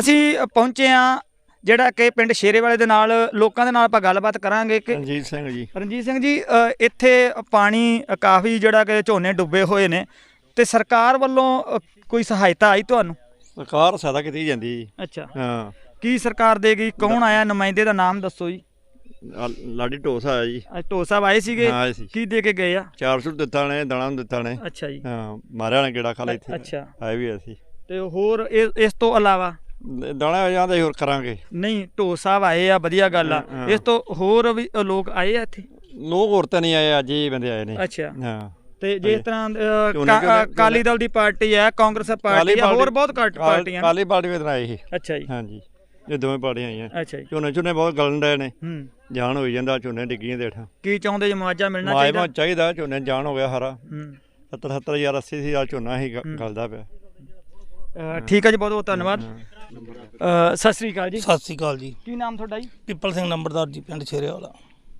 ਅਸੀਂ ਪਹੁੰਚੇ ਆ ਜਿਹੜਾ ਕਿ ਪਿੰਡ ਸ਼ੇਰੇਵਾਲੇ ਦੇ ਨਾਲ ਲੋਕਾਂ ਦੇ ਨਾਲ ਆਪਾਂ ਗੱਲਬਾਤ ਕਰਾਂਗੇ ਕਿ ਰਣਜੀਤ ਸਿੰਘ ਜੀ। ਰਣਜੀਤ ਸਿੰਘ ਜੀ ਇੱਥੇ ਪਾਣੀ ਕਾਫੀ ਜਿਹੜਾ ਕਿ ਝੋਨੇ ਡੁੱਬੇ ਹੋਏ ਨੇ ਤੇ ਸਰਕਾਰ ਵੱਲੋਂ ਕੋਈ ਸਹਾਇਤਾ ਆਈ ਤੁਹਾਨੂੰ? ਸਰਕਾਰ ਸਹਾਇਤਾ ਕੀਤੀ ਜਾਂਦੀ ਜੀ। ਅੱਛਾ। ਹਾਂ। ਕੀ ਸਰਕਾਰ ਦੇਗੀ? ਕੌਣ ਆਇਆ? ਨੁਮਾਇੰਦੇ ਦਾ ਨਾਮ ਦੱਸੋ ਜੀ। ਲਾਡੀ ਢੋਸ ਆਇਆ ਜੀ ਅੱਜ ਢੋ ਸਾਹਿਬ ਆਏ ਸੀਗੇ ਕੀ ਦੇ ਕੇ ਗਏ ਆ? 400 ਦਿੱਤਾ ਨੇ ਦਾਣਾ ਦਿੱਤਾ ਨੇ। ਅੱਛਾ ਜੀ। ਹਾਂ ਮਾਰਿਆ ਨੇ ਕਿਹੜਾ ਖਾਲਾ ਇੱਥੇ। ਅੱਛਾ। ਆਏ ਵੀ ਅਸੀਂ। ਤੇ ਹੋਰ ਇਸ ਤੋਂ ਇਲਾਵਾ? ਦਾਣਾ ਹੋ ਜਾਂਦਾ ਹੋਰ ਕਰਾਂਗੇ। ਨਹੀਂ ਢੋ ਸਾਹਿਬ ਆਏ ਆ ਵਧੀਆ ਗੱਲ ਆ। ਇਸ ਤੋਂ ਹੋਰ ਵੀ ਲੋਕ ਆਏ ਆ ਇੱਥੇ? ਲੋਕ ਹੋਰ ਤਾਂ ਨਹੀਂ ਆਏ ਅੱਜ ਹੀ ਬੰਦੇ ਆਏ ਨੇ। ਅੱਛਾ। ਹਾਂ। ਤੇ ਜਿਸ ਤਰ੍ਹਾਂ ਅ, ਝੋਨੇ- ਕਾ- ਝੋਨੇ- ਅਕਾਲੀ ਦਲ ਦੀ ਪਾਰਟੀ ਹੈ ਕਾਂਗਰਸ ਪਾਰਟੀ ਹੈ ਹੋਰ ਬਹੁਤ ਘੱਟ ਪਾਰਟੀਆਂ ਕਾਲੀ ਪਾਰਟੀ ਵਿੱਚ ਆਏ ਸੀ। ਅੱਛਾ ਜੀ। ਹਾਂਜੀ। ਇਹ ਦੋਵੇਂ ਪਾਰਟੀਆਂ ਆਈਆਂ। ਅੱਛਾ ਜੀ। ਝੋਨੇ ਝੋਨੇ ਬਹੁਤ ਗਲਣ ਡਏ ਨੇ। ਹੂੰ। ਜਾਨ ਹੋਈ ਜਾਂਦਾ ਝੋਨੇ ਡਿੱਗੀਆਂ ਦੇ ਹੇਠਾਂ। ਕੀ ਚਾਹੁੰਦੇ ਜੀ ਮੁਆਵਜ਼ਾ ਮਿਲਣਾ ਚਾਹੀਦਾ? ਚਾਹੀਦਾ ਝੋਨੇ ਜਾਨ ਹੋ ਗਿਆ ਹਰਾ ਹੂੰ। 70 70000 80 ਹਜ਼ਾਰ ਝੋਨਾ ਹੀ। ਗਲਦਾ ਪਿਆ। ਅ, ਠੀਕ ਹੈ ਜੀ ਬਹੁਤ ਬਹੁਤ ਧੰਨਵਾਦ। ਅ, ਸਤਿ ਸ੍ਰੀ ਅਕਾਲ ਜੀ। ਸਤਿ ਸ੍ਰੀ ਅਕਾਲ ਜੀ। ਕੀ ਨਾਮ ਤੁਹਾਡਾ ਜੀ? ਪਿੱਪਲ ਸਿੰਘ ਨੰਬਰਦਾਰ ਜੀ ਪਿੰਡ ਛੇਰੇਵਾਲਾ।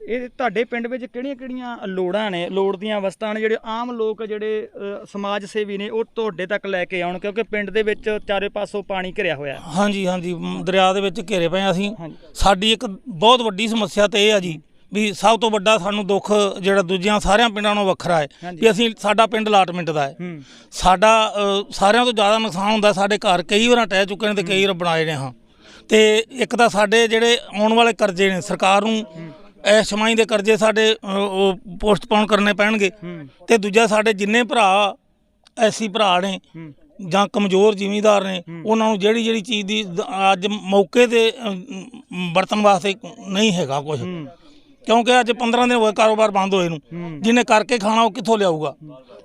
ਇਹ ਤੁਹਾਡੇ ਪਿੰਡ ਵਿੱਚ ਕਿਹੜੀਆਂ ਕਿਹੜੀਆਂ ਲੋੜਾਂ ਨੇ ਲੋੜ ਦੀਆਂ ਵਸਤਾਂ ਨੇ ਜਿਹੜੇ ਆਮ ਲੋਕ ਜਿਹੜੇ ਅ, ਸਮਾਜ ਸੇਵੀ ਨੇ ਉਹ ਤੁਹਾਡੇ ਤੱਕ ਲੈ ਕੇ ਆਉਣ ਕਿਉਂਕਿ ਪਿੰਡ ਦੇ ਵਿੱਚ ਚਾਰੇ ਪਾਸੋਂ ਪਾਣੀ ਘਿਰਿਆ ਹੋਇਆ ਹੈ। ਹਾਂਜੀ ਹਾਂਜੀ ਮ, ਦਰਿਆ ਦੇ ਵਿੱਚ ਘੇਰੇ ਪਏ ਹਾਂ ਅਸੀਂ। ਹਾਂਜੀ। ਸਾਡੀ ਇੱਕ ਬਹੁਤ ਵੱਡੀ ਸਮੱਸਿਆ ਤੇ ਇਹ ਆ ਜੀ ਵੀ ਸਭ ਤੋਂ ਵੱਡਾ ਸਾਨੂੰ ਦੁੱਖ ਜਿਹੜਾ ਦੂਜਿਆਂ ਸਾਰਿਆਂ ਪਿੰਡਾਂ ਨਾਲੋਂ ਵੱਖਰਾ ਹੈ। ਵੀ ਅਸੀਂ ਸਾਡਾ ਪਿੰਡ ਅਲਾਟਮੈਂਟ ਦਾ ਹੈ। ਸਾਡਾ ਸਾਰਿਆਂ ਤੋਂ ਜ਼ਿਆਦਾ ਨੁਕਸਾਨ ਹੁੰਦਾ ਸਾਡੇ ਘਰ ਕਈ ਵਾਰਾਂ ਟਹਿ ਚੁੱਕੇ ਨੇ ਤੇ ਕਈ ਵਾਰ ਬਣਾਏ ਨੇ ਹਾਂ। ਤੇ ਇੱਕ ਤਾਂ ਸਾਡੇ ਜਿਹੜੇ ਆਉਣ ਵਾਲੇ ਕਰਜ਼ੇ ਨੇ ਸਰਕਾਰ ਨੂੰ ਇਹ ਛਮਾਈ ਦੇ ਕਰਜ਼ੇ ਸਾਡੇ ਉਹ ਪੋਸਟਪੋਨ ਕਰਨੇ ਪੈਣਗੇ। ਤੇ ਦੂਜਾ ਸਾਡੇ ਜਿੰਨੇ ਭਰਾ ਐਸੀ ਭਰਾ ਨੇ ਜਾਂ ਕਮਜ਼ੋਰ ਜ਼ਿਮੀਂਦਾਰ ਨੇ ਉਹਨਾਂ ਨੂੰ ਜਿਹੜੀ ਜਿਹੜੀ ਚੀਜ਼ ਦੀ ਅੱਜ ਮੌਕੇ ਤੇ ਅਮ, ਵਰਤਣ ਵਾਸਤੇ ਨਹੀਂ ਹੈਗਾ ਕੁਝ ਕਿਉਂਕਿ ਅੱਜ 15 ਦਿਨ ਹੋਏ ਕਾਰੋਬਾਰ ਬੰਦ ਹੋਏ ਨੂੰ। ਜਿਹਨੇ ਕਰਕੇ ਖਾਣਾ ਉਹ ਕਿੱਥੋਂ ਲਿਆਊਗਾ?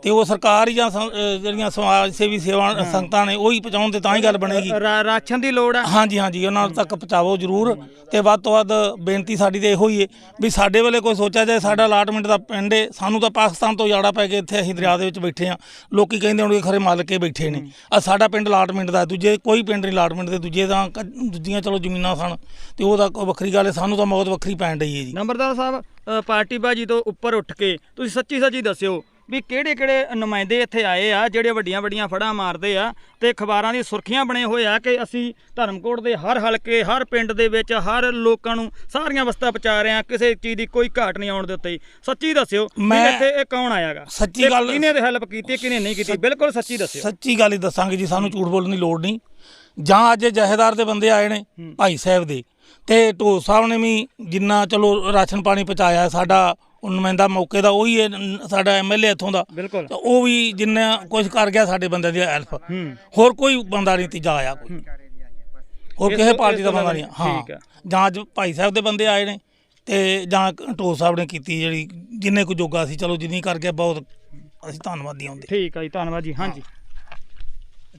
ਤੇ ਉਹ ਸਰਕਾਰ ਜਾਂ ਸੰ- ਅਹ ਜਿਹੜੀਆਂ ਸਮਾਜ ਸੇਵੀ ਸੇਵਾ ਸੰਗਤਾਂ ਨੇ ਉਹੀ ਪਹੁੰਚਾਉਣ ਤੇ ਤਾਂ ਹੀ ਗੱਲ ਬਣੇਗੀ। ਰਾ- ਰਾਸ਼ਨ ਦੀ ਲੋੜ ਆ। ਹਾਂਜੀ ਹਾਂਜੀ ਉਹਨਾਂ ਤੱਕ ਪਹੁੰਚਾਵੋ ਜ਼ਰੂਰ। ਤੇ ਵੱਧ ਤੋਂ ਵੱਧ ਬੇਨਤੀ ਸਾਡੀ ਤੇ ਇਹੋ ਹੀ ਹੈ ਵੀ ਸਾਡੇ ਵੇਲੇ ਕੋਈ ਸੋਚਿਆ ਜਾਏ ਸਾਡਾ ਅਲਾਟਮੈਂਟ ਦਾ ਪਿੰਡ ਹੈ ਸਾਨੂੰ ਤਾਂ ਪਾਕਿਸਤਾਨ ਤੋਂ ਜਾੜਾ ਪੈ ਕੇ ਇੱਥੇ ਅਸੀਂ ਦਰਿਆ ਦੇ ਵਿੱਚ ਬੈਠੇ ਆ। ਲੋਕੀ ਕਹਿੰਦੇ ਹੋਣਗੇ ਖਰੇ ਮੱਲ ਕੇ ਬੈਠੇ ਨੇ। ਆ ਸਾਡਾ ਪਿੰਡ ਅਲਾਟਮੈਂਟ ਦਾ ਹੈ, ਦੂਜੇ ਕੋਈ ਪਿੰਡ ਨਹੀਂ ਅਲਾਟਮੈਂਟ ਦੇ ਦੂਜੇ ਤਾਂ ਕ- ਦੂਜੀਆਂ ਚਲੋ ਜ਼ਮੀਨਾਂ ਸਨ ਤੇ ਉਹਦਾ ਕੋਈ ਵੱਖਰੀ ਗੱਲ ਹੈ ਸਾਨੂੰ ਤਾਂ ਮੌਤ ਵੱਖਰੀ ਪੈਣ ਡਈ ਹੈ ਜੀ। ਨੰਬਰਦਾਰ ਸਾਹਿਬ ਅ, ਪਾਰਟੀ ਬਾਜੀ ਤੋਂ ਉੱਪਰ ਉੱਠ ਕੇ ਤੁਸੀਂ ਸੱਚੀ ਸੱਚੀ ਦੱਸਿਓ ਵੀ ਕਿਹੜੇ ਕਿਹੜੇ ਨੁਮਾਇੰਦੇ ਇੱਥੇ ਆਏ ਆ ਜਿਹੜੇ ਵੱਡੀਆਂ ਵੱਡੀਆਂ ਫੜਾਂ ਮਾਰਦੇ ਆ ਤੇ ਅਖਬਾਰਾਂ ਦੀ ਸੁਰਖੀਆਂ ਬਣੇ ਹੋਏ ਆ ਕਿ ਅਸੀਂ ਧਰਮਕੋਟ ਦੇ ਹਰ ਹਲਕੇ ਹਰ ਪਿੰਡ ਦੇ ਵਿੱਚ ਹਰ ਲੋਕਾਂ ਨੂੰ ਸਾਰੀਆਂ ਵਸਤਾਂ ਪਹੁੰਚਾ ਰਹੇ ਆ ਕਿਸੇ ਚੀਜ਼ ਦੀ ਕੋਈ ਘਾਟ ਨਹੀਂ ਆਉਣ ਦਿੱਤੀ ਸੱਚੀ ਦੱਸਿਓ ਵੀ ਮੈਂ- ਇੱਥੇ ਇਹ ਕੌਣ ਆਇਆਗਾ? ਸੱਚੀ ਗੱਲ- ਕਿਹਨੇ ਹੈਲਪ ਕੀਤੀ ਕਿਹਨੇ ਨਹੀਂ ਕੀਤੀ? ਬਿਲਕੁਲ ਸੱਚੀ ਦੱਸਿਓ। ਸੱਚੀ ਗੱਲ ਹੀ ਦੱਸਾਂਗੇ ਜੀ ਸਾਨੂੰ ਝੂਠ ਬੋਲਣ ਦੀ ਲੋੜ ਨਹੀਂ। ਜਾਂ ਅੱਜ ਇਹ ਜਹੇਦਾਰ ਦੇ ਬੰਦੇ ਆਏ ਨੇ ਭਾਈ ਸਾਹਿਬ ਦੇ। ਤੇ ਢੋ ਸਾਹਿਬ ਨੇ ਵੀ ਜਿੰਨਾ ਚਲੋ ਰਾਸ਼ਨ ਪਾਣੀ ਪਹੁੰਚਾਇਆ ਸਾਡਾ ਉਹ ਨੁਮਾਇੰਦਾ ਮੌਕੇ ਦਾ ਉਹੀ ਹੈ ਨ- ਸਾਡਾ ਐਮਐਲਏ ਇੱਥੋਂ ਦਾ। ਬਿਲਕੁਲ। ਤਾਂ ਉਹ ਵੀ ਜਿੰਨਾ ਕੁਝ ਕਰ ਗਿਆ ਸਾਡੇ ਬੰਦੇ ਦੀ ਹੈਲਪ। ਹੂੰ। ਹੋਰ ਕੋਈ ਬੰਦਾ ਨਹੀਂ ਤੀਜਾ ਆਇਆ ਕੋਈ। ਹੋਰ ਇਸ ਕਿਸੇ ਤੋਂ- ਪਾਰਟੀ ਇਸ ਦਾ ਤੋਂ ਬੰਦਾ ਨਹੀਂ ਹਾਂ। ਠੀਕ। ਜਾਂ ਅੱਜ ਭਾਈ ਸਾਹਿਬ ਦੇ ਬੰਦੇ ਆਏ ਨੇ ਤੇ ਜਾਂ ਢੋ ਸਾਹਿਬ ਨੇ ਕੀਤੀ ਜਿਹੜੀ ਜਿੰਨੇ ਕੁ ਜੋਗਾ ਸੀ ਚਲੋ ਜਿੰਨੀ ਕਰ ਗਿਆ ਬਹੁਤ ਅਸੀਂ ਧੰਨਵਾਦੀ ਹੁੰਦੇ। ਠੀਕ ਆ ਜੀ ਧੰਨਵਾਦ ਜੀ ਹਾਂਜੀ।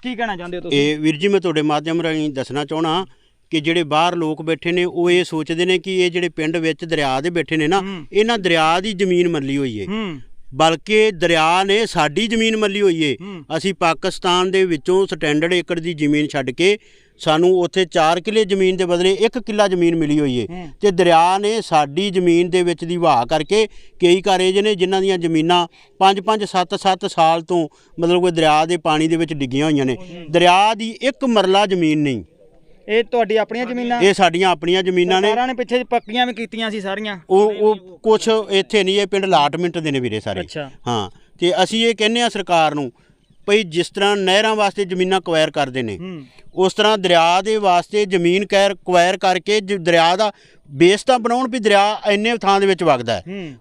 ਕੀ ਕਹਿਣਾ ਚਾਹੁੰਦੇ ਹੋ ਤੁਸੀਂ? ਇਹ ਵੀਰ ਜੀ ਮੈਂ ਤੁਹਾਡੇ ਮਾਧਿਅਮ ਰਾਹੀਂ ਦੱਸਣਾ ਚਾਹਣਾ ਕਿ ਜਿਹੜੇ ਬਾਹਰ ਲੋਕ ਬੈਠੇ ਨੇ ਉਹ ਇਹ ਸੋਚਦੇ ਨੇ ਕਿ ਇਹ ਜਿਹੜੇ ਪਿੰਡ ਵਿੱਚ ਦਰਿਆ ਦੇ ਬੈਠੇ ਨੇ ਨਾ। ਇਹਨਾਂ ਦਰਿਆ ਦੀ ਜ਼ਮੀਨ ਮੱਲੀ ਹੋਈ ਏ। ਬਲਕਿ ਦਰਿਆ ਨੇ ਸਾਡੀ ਜ਼ਮੀਨ ਮੱਲੀ ਹੋਈ ਏ। ਅਸੀਂ ਪਾਕਿਸਤਾਨ ਦੇ ਵਿੱਚੋਂ ਸਟੈਂਡਰਡ ਏਕੜ ਦੀ ਜ਼ਮੀਨ ਛੱਡ ਕੇ ਸਾਨੂੰ ਉੱਥੇ 4 ਕਿੱਲੇ ਜ਼ਮੀਨ ਦੇ ਬਦਲੇ 1 ਕਿੱਲਾ ਜ਼ਮੀਨ ਮਿਲੀ ਹੋਈ ਏ। ਤੇ ਦਰਿਆ ਨੇ ਸਾਡੀ ਜ਼ਮੀਨ ਦੇ ਵਿੱਚ ਦੀ ਵਹਾਅ ਕਰਕੇ ਕਈ ਘਰ ਇਹੋ ਨੇ ਜਿਨ੍ਹਾਂ ਦੀਆਂ ਜ਼ਮੀਨਾਂ 5-5 7-7 ਸਾਲ ਤੋਂ ਮਤਲਬ ਕੋਈ ਦਰਿਆ ਦੇ ਪਾਣੀ ਦੇ ਵਿੱਚ ਡਿੱਗੀਆਂ ਹੋਈਆਂ ਨੇ। ਦਰਿਆ ਦੀ ਇੱਕ ਮਰਲਾ ਜ਼ਮੀਨ ਨਹੀਂ। ਇਹ ਤੁਹਾਡੀ ਆਪਣੀਆਂ ਜ਼ਮੀਨਾਂ? ਇਹ ਸਾਡੀਆਂ ਆਪਣੀਆਂ ਜ਼ਮੀਨਾਂ ਨੇ। ਸਰਕਾਰਾਂ ਨੇ ਪਿੱਛੇ ਪੱਕੀਆਂ ਵੀ ਕੀਤੀਆਂ ਸੀ ਸਾਰੀਆਂ। ਉਹ ਉਹ ਕੁਛ ਇੱਥੇ ਨਹੀਂ ਇਹ ਪਿੰਡ ਅਲਾਟਮੈਂਟ ਦੇ ਨੇ ਵੀਰੇ ਸਾਰੇ। ਹਾਂ ਤੇ ਅਸੀਂ ਇਹ ਕਹਿੰਨੇ ਆ ਸਰਕਾਰ ਨੂੰ ਭਈ ਜਿਸ ਤਰ੍ਹਾਂ ਨਹਿਰਾਂ ਵਾਸਤੇ ਜ਼ਮੀਨਾਂ ਕੁਆਇਰ ਕਰਦੇ ਨੇ ਉਸ ਤਰ੍ਹਾਂ ਦਰਿਆ ਦੇ ਵਾਸਤੇ ਜ਼ਮੀਨ ਕੈਰ ਕੁਆਇਰ ਕਰਕੇ ਜ- ਦਰਿਆ ਦਾ ਬੇਸ ਤਾਂ ਬਣਾਉਣ ਵੀ ਦਰਿਆ ਇੰਨੇ ਥਾਂ ਦੇ ਵਿੱਚ ਵਗਦਾ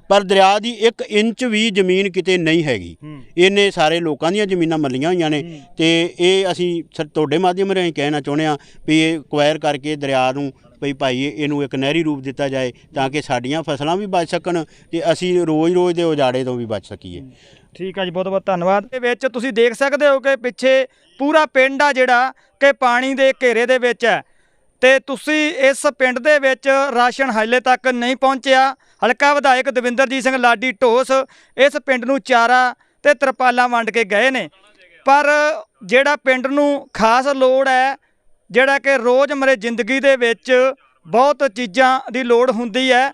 ਪਰ ਦਰਿਆ ਦੀ 1 ਇੰਚ ਵੀ ਜ਼ਮੀਨ ਕਿਤੇ ਨਹੀਂ ਹੈਗੀ। ਇਹਨੇ ਸਾਰੇ ਲੋਕਾਂ ਦੀਆਂ ਜ਼ਮੀਨਾਂ ਮੱਲੀਆਂ ਹੋਈਆਂ ਨੇ ਤੇ ਇਹ ਅਸੀਂ ਤੁਹਾਡੇ ਮਾਧਿਅਮ ਰਾਹੀਂ ਕਹਿਣਾ ਚਾਹੁੰਦੇ ਆ ਵੀ ਇਹ ਕੁਆਇਰ ਕਰਕੇ ਦਰਿਆ ਨੂੰ ਭਈ ਭਾਈ ਇਹ- ਇਹਨੂੰ ਇੱਕ ਨਹਿਰੀ ਰੂਪ ਦਿੱਤਾ ਜਾਏ ਤਾਂ ਕਿ ਸਾਡੀਆਂ ਫਸਲਾਂ ਵੀ ਬਚ ਸਕਣ ਤੇ ਅਸੀਂ ਰੋਜ਼-ਰੋਜ਼ ਦੇ ਉਜਾੜੇ ਤੋਂ ਵੀ ਬਚ ਸਕੀਏ। ਠੀਕ ਆ ਜੀ ਬਹੁਤ ਬਹੁਤ ਧੰਨਵਾਦ। ਦੇ ਵਿੱਚ ਤੁਸੀਂ ਦੇਖ ਸਕਦੇ ਹੋ ਕਿ ਪਿੱਛੇ ਪੂਰਾ ਪਿੰਡ ਆ ਜਿਹੜਾ ਕਿ ਪਾਣੀ ਦੇ ਘੇਰੇ ਦੇ ਵਿੱਚ ਹੈ। ਤੇ ਤੁਸੀਂ ਇਸ ਪਿੰਡ ਦੇ ਵਿੱਚ ਰਾਸ਼ਨ ਹਾਲੇ ਤੱਕ ਨਹੀਂ ਪਹੁੰਚਿਆ। ਹਲਕਾ ਵਿਧਾਇਕ ਦਵਿੰਦਰਜੀਤ ਸਿੰਘ ਲਾਡੀ ਢੋਸ ਇਸ ਪਿੰਡ ਨੂੰ ਚਾਰਾ ਤੇ ਤਰਪਾਲਾਂ ਵੰਡ ਕੇ ਗਏ ਨੇ। ਪਰ ਜਿਹੜਾ ਪਿੰਡ ਨੂੰ ਖਾਸ ਲੋੜ ਹੈ, ਜਿਹੜਾ ਕਿ ਰੋਜ਼ਮਰੇ ਜ਼ਿੰਦਗੀ ਦੇ ਵਿੱਚ ਬਹੁਤ ਚੀਜ਼ਾਂ ਦੀ ਲੋੜ ਹੁੰਦੀ ਹੈ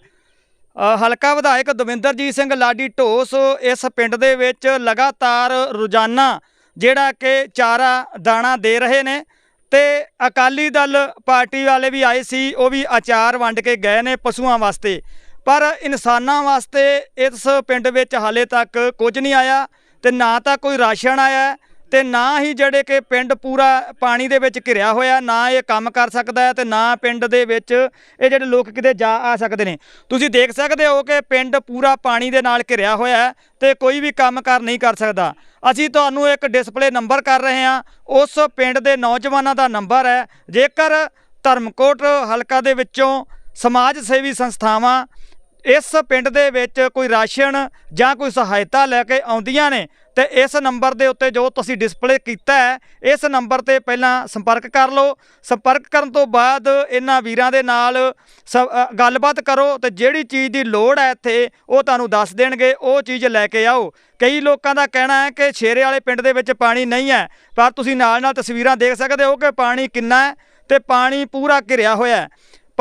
ਹਲਕਾ ਵਿਧਾਇਕ ਦਵਿੰਦਰਜੀਤ ਸਿੰਘ ਲਾਡੀ ਢੋਸ ਇਸ ਪਿੰਡ ਦੇ ਵਿੱਚ ਲਗਾਤਾਰ ਰੋਜ਼ਾਨਾ ਜਿਹੜਾ ਕਿ ਚਾਰਾ ਦਾਣਾ ਦੇ ਰਹੇ ਨੇ ਤੇ ਅਕਾਲੀ ਦਲ ਪਾਰਟੀ ਵਾਲੇ ਵੀ ਆਏ ਸੀ, ਉਹ ਵੀ ਅਚਾਰ ਵੰਡ ਕੇ ਗਏ ਨੇ ਪਸ਼ੂਆਂ ਵਾਸਤੇ। ਪਰ ਇਨਸਾਨਾਂ ਵਾਸਤੇ ਇਸ ਪਿੰਡ ਵਿੱਚ ਹਾਲੇ ਤੱਕ ਕੁਝ ਨਹੀਂ ਆਇਆ ਤੇ ਨਾ ਤਾਂ ਕੋਈ ਰਾਸ਼ਨ ਆਇਆ ਤੇ ਨਾ ਹੀ ਜਿਹੜੇ ਕਿ ਪਿੰਡ ਪੂਰਾ ਪਾਣੀ ਦੇ ਵਿੱਚ ਘਿਰਿਆ ਹੋਇਆ, ਨਾ ਇਹ ਕੰਮ ਕਰ ਸਕਦਾ ਹੈ ਤੇ ਨਾ ਪਿੰਡ ਦੇ ਵਿੱਚ ਇਹ ਜਿਹੜੇ ਲੋਕ ਕਿਤੇ ਜਾ ਆ ਸਕਦੇ ਨੇ। ਤੁਸੀਂ ਦੇਖ ਸਕਦੇ ਹੋ ਕਿ ਪਿੰਡ ਪੂਰਾ ਪਾਣੀ ਦੇ ਨਾਲ ਘਿਰਿਆ ਹੋਇਆ ਹੈ ਤੇ ਕੋਈ ਵੀ ਕੰਮ ਕਰ ਨਹੀਂ ਕਰ ਸਕਦਾ। ਅਸੀਂ ਤੁਹਾਨੂੰ ਇੱਕ ਡਿਸਪਲੇ ਨੰਬਰ ਕਰ ਰਹੇ ਹਾਂ। ਉਸ ਪਿੰਡ ਦੇ ਨੌਜਵਾਨਾਂ ਦਾ ਨੰਬਰ ਹੈ। ਜੇਕਰ ਧਰਮਕੋਟ ਹਲਕਾ ਦੇ ਵਿੱਚੋਂ ਸਮਾਜ ਸੇਵੀ ਸੰਸਥਾਵਾਂ ਇਸ ਪਿੰਡ ਦੇ ਵਿੱਚ ਕੋਈ ਰਾਸ਼ਨ ਜਾਂ ਕੋਈ ਸਹਾਇਤਾ ਲੈ ਕੇ ਆਉਂਦੀਆਂ ਨੇ ਤੇ ਇਸ ਨੰਬਰ ਦੇ ਉੱਤੇ ਜੋ ਤੁਸੀਂ ਡਿਸਪਲੇ ਕੀਤਾ ਹੈ, ਇਸ ਨੰਬਰ ਤੇ ਪਹਿਲਾਂ ਸੰਪਰਕ ਕਰ ਲਓ। ਸੰਪਰਕ ਕਰਨ ਤੋਂ ਬਾਅਦ ਇਹਨਾਂ ਵੀਰਾਂ ਦੇ ਨਾਲ ਸ- ਗੱਲਬਾਤ ਕਰੋ ਤੇ ਜਿਹੜੀ ਚੀਜ਼ ਦੀ ਲੋੜ ਹੈ ਇੱਥੇ, ਉਹ ਤੁਹਾਨੂੰ ਦੱਸ ਦੇਣਗੇ। ਉਹ ਚੀਜ਼ ਲੈ ਕੇ ਆਓ। ਕਈ ਲੋਕਾਂ ਦਾ ਕਹਿਣਾ ਹੈ ਕਿ ਸ਼ੇਰੇ ਵਾਲੇ ਪਿੰਡ ਦੇ ਵਿੱਚ ਪਾਣੀ ਨਹੀਂ ਹੈ, ਪਰ ਤੁਸੀਂ ਨਾਲ ਨਾਲ ਤਸਵੀਰਾਂ ਦੇਖ ਸਕਦੇ ਹੋ ਕਿ ਪਾਣੀ ਕਿੰਨਾ ਹੈ ਤੇ ਪਾਣੀ ਪੂਰਾ ਘਿਰਿਆ ਹੋਇਆ ਹੈ।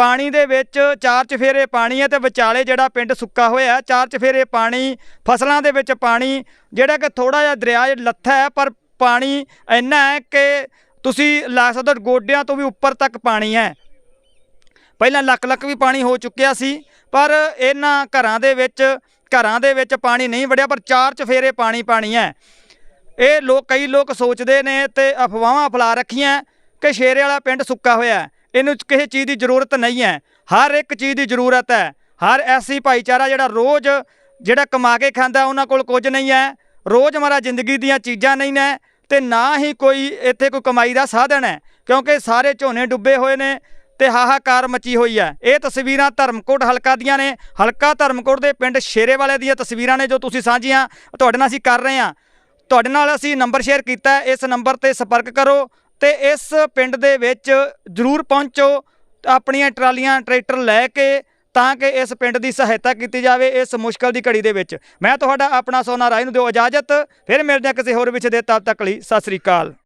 ਪਾਣੀ ਦੇ ਵਿੱਚ ਚਾਰ ਚਫੇਰੇ ਪਾਣੀ ਹੈ ਤੇ ਵਿਚਾਲੇ ਜਿਹੜਾ ਪਿੰਡ ਸੁੱਕਾ ਹੋਇਆ, ਚਾਰ ਚਫੇਰੇ ਪਾਣੀ, ਫਸਲਾਂ ਦੇ ਵਿੱਚ ਪਾਣੀ, ਜਿਹੜਾ ਕਿ ਥੋੜਾ ਜਿਹਾ ਦਰਿਆ ਲੱਥਾ ਹੈ, ਪਰ ਪਾਣੀ ਇੰਨਾ ਹੈ ਕਿ ਤੁਸੀਂ ਲਾ ਸਕਦੇ ਹੋ, ਗੋਡਿਆਂ ਤੋਂ ਵੀ ਉੱਪਰ ਤੱਕ ਪਾਣੀ ਹੈ। ਪਹਿਲਾਂ ਲੱਕ ਲੱਕ ਵੀ ਪਾਣੀ ਹੋ ਚੁੱਕਿਆ ਸੀ, ਪਰ ਇਹਨਾਂ ਘਰਾਂ ਦੇ ਵਿੱਚ, ਘਰਾਂ ਦੇ ਵਿੱਚ ਪਾਣੀ ਨਹੀਂ ਵੜਿਆ, ਪਰ ਚਾਰ ਚਫੇਰੇ ਪਾਣੀ ਪਾਣੀ ਹੈ। ਇਹ ਲੋਕ, ਕਈ ਲੋਕ ਸੋਚਦੇ ਨੇ ਤੇ ਅਫਵਾਹਾਂ ਫੈਲਾ ਰੱਖੀਆਂ ਕਿ ਸ਼ੇਰੇ ਵਾਲਾ ਪਿੰਡ ਸੁੱਕਾ ਹੋਇਆ ਇਹਨੂੰ ਕਿਸੇ ਚੀਜ਼ ਦੀ ਜ਼ਰੂਰਤ ਨਹੀਂ ਹੈ। ਹਰ ਇੱਕ ਚੀਜ਼ ਦੀ ਜ਼ਰੂਰਤ ਹੈ। ਹਰ ਐਸੀ ਭਾਈਚਾਰਾ ਜਿਹੜਾ ਰੋਜ਼ ਜਿਹੜਾ ਕਮਾ ਕੇ ਖਾਂਦਾ, ਉਹਨਾਂ ਕੋਲ ਕੁਝ ਨਹੀਂ ਹੈ। ਰੋਜ਼ਮਰਾ ਜ਼ਿੰਦਗੀ ਦੀਆਂ ਚੀਜ਼ਾਂ ਨਹੀਂ ਨੇ ਤੇ ਨਾ ਹੀ ਕੋਈ ਇੱਥੇ ਕੋਈ ਕਮਾਈ ਦਾ ਸਾਧਨ ਹੈ, ਕਿਉਂਕਿ ਸਾਰੇ ਝੋਨੇ ਡੁੱਬੇ ਹੋਏ ਨੇ ਤੇ ਹਾਹਾਕਾਰ ਮਚੀ ਹੋਈ ਹੈ। ਇਹ ਤਸਵੀਰਾਂ ਧਰਮਕੋਟ ਹਲਕਾ ਦੀਆਂ ਨੇ। ਹਲਕਾ ਧਰਮਕੋਟ ਦੇ ਪਿੰਡ ਸ਼ੇਰੇ ਵਾਲੇ ਦੀਆਂ ਤਸਵੀਰਾਂ ਨੇ ਜੋ ਤੁਸੀਂ ਸਾਂਝੀਆਂ ਤੁਹਾਡੇ ਨਾਲ ਅਸੀਂ ਕਰ ਰਹੇ ਹਾਂ। ਤੁਹਾਡੇ ਨਾਲ ਅਸੀਂ ਨੰਬਰ ਸ਼ੇਅਰ ਕੀਤਾ ਇਸ ਨੰਬਰ ਤੇ ਸੰਪਰਕ ਕਰੋ। ਤੇ ਇਸ ਪਿੰਡ ਦੇ ਵਿੱਚ ਜ਼ਰੂਰ ਪਹੁੰਚੋ, ਆਪਣੀਆਂ ਟਰਾਲੀਆਂ, ਟਰੈਕਟਰ ਲੈ ਕੇ, ਤਾਂ ਕਿ ਇਸ ਪਿੰਡ ਦੀ ਸਹਾਇਤਾ ਕੀਤੀ ਜਾਵੇ ਇਸ ਮੁਸ਼ਕਲ ਦੀ ਘੜੀ ਦੇ ਵਿੱਚ। ਮੈਂ ਤੁਹਾਡਾ ਆਪਣਾ ਸੋਨਾ ਰਾਏ ਨੂੰ ਦਿਓ ਇਜਾਜ਼ਤ। ਫਿਰ ਮਿਲਦੇ ਹਾਂ ਕਿਸੇ ਹੋਰ ਵਿਸ਼ੇ ਦੇ ਤਦ ਤੱਕ ਲਈ। ਸਤਿ ਸ੍ਰੀ ਅਕਾਲ।